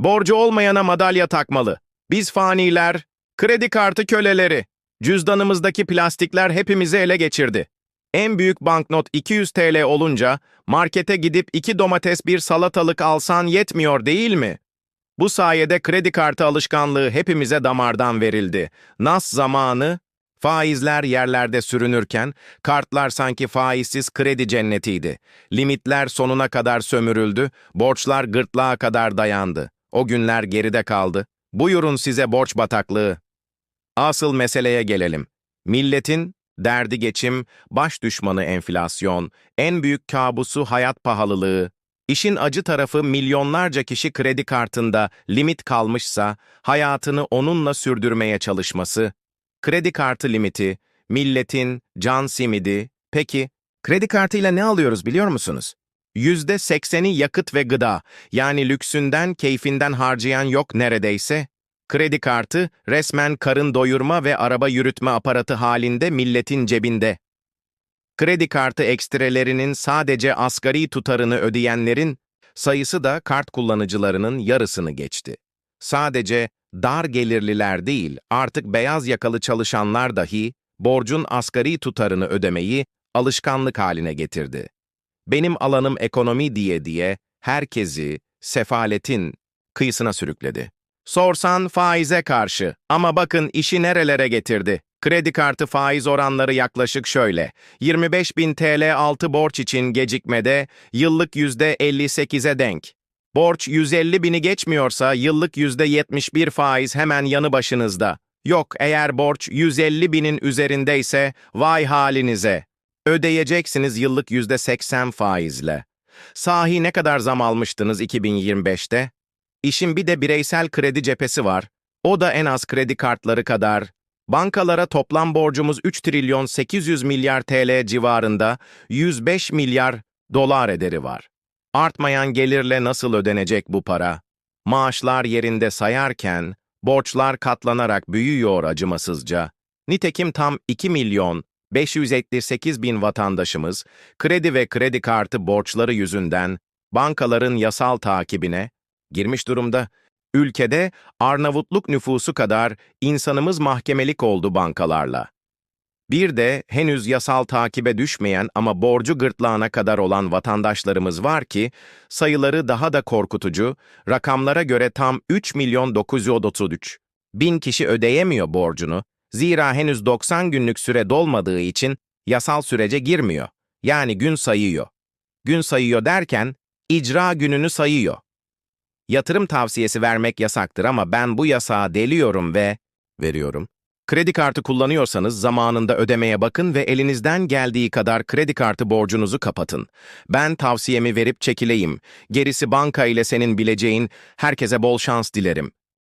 Borcu olmayana madalya takmalı. Biz faniler, kredi kartı köleleri. Cüzdanımızdaki plastikler hepimizi ele geçirdi. En büyük banknot 200 TL olunca markete gidip iki domates bir salatalık alsan yetmiyor değil mi? Bu sayede kredi kartı alışkanlığı hepimize damardan verildi. Nas zamanı, faizler yerlerde sürünürken, kartlar sanki faizsiz kredi cennetiydi. Limitler sonuna kadar sömürüldü, borçlar gırtlağa kadar dayandı. O günler geride kaldı. Buyurun size borç bataklığı. Asıl meseleye gelelim. Milletin derdi geçim, baş düşmanı enflasyon, en büyük kabusu hayat pahalılığı. İşin acı tarafı milyonlarca kişi kredi kartında limit kalmışsa hayatını onunla sürdürmeye çalışması. Kredi kartı limiti, milletin can simidi. Peki, kredi kartıyla ne alıyoruz biliyor musunuz? Yüzde sekseni yakıt ve gıda, yani lüksünden, keyfinden harcayan yok neredeyse. Kredi kartı resmen karın doyurma ve araba yürütme aparatı halinde milletin cebinde. Kredi kartı ekstrelerinin sadece asgari tutarını ödeyenlerin sayısı da kart kullanıcılarının yarısını geçti. Sadece dar gelirliler değil, artık beyaz yakalı çalışanlar dahi borcun asgari tutarını ödemeyi alışkanlık haline getirdi. Benim alanım ekonomi diye diye herkesi sefaletin kıyısına sürükledi. Sorsan faize karşı ama bakın işi nerelere getirdi. Kredi kartı faiz oranları yaklaşık şöyle. 25 bin TL altı borç için gecikmede yıllık %58'e denk. Borç 150 bini geçmiyorsa yıllık %71 faiz hemen yanı başınızda. Yok eğer borç 150 binin üzerindeyse vay halinize. Ödeyeceksiniz yıllık %80 faizle. Sahi ne kadar zam almıştınız 2025'te? İşin bir de bireysel kredi cephesi var. O da en az kredi kartları kadar. Bankalara toplam borcumuz 3 trilyon 800 milyar TL civarında 105 milyar dolar ederi var. Artmayan gelirle nasıl ödenecek bu para? Maaşlar yerinde sayarken borçlar katlanarak büyüyor acımasızca. Nitekim tam 2 milyon 578 bin vatandaşımız kredi ve kredi kartı borçları yüzünden bankaların yasal takibine girmiş durumda. Ülkede Arnavutluk nüfusu kadar insanımız mahkemelik oldu bankalarla. Bir de henüz yasal takibe düşmeyen ama borcu gırtlağına kadar olan vatandaşlarımız var ki sayıları daha da korkutucu, rakamlara göre tam 3 milyon 933 bin kişi ödeyemiyor borcunu, zira henüz 90 günlük süre dolmadığı için yasal sürece girmiyor. Yani gün sayıyor. Gün sayıyor derken icra gününü sayıyor. Yatırım tavsiyesi vermek yasaktır ama ben bu yasağı deliyorum ve veriyorum. Kredi kartı kullanıyorsanız zamanında ödemeye bakın ve elinizden geldiği kadar kredi kartı borcunuzu kapatın. Ben tavsiyemi verip çekileyim. Gerisi banka ile senin bileceğin herkese bol şans dilerim.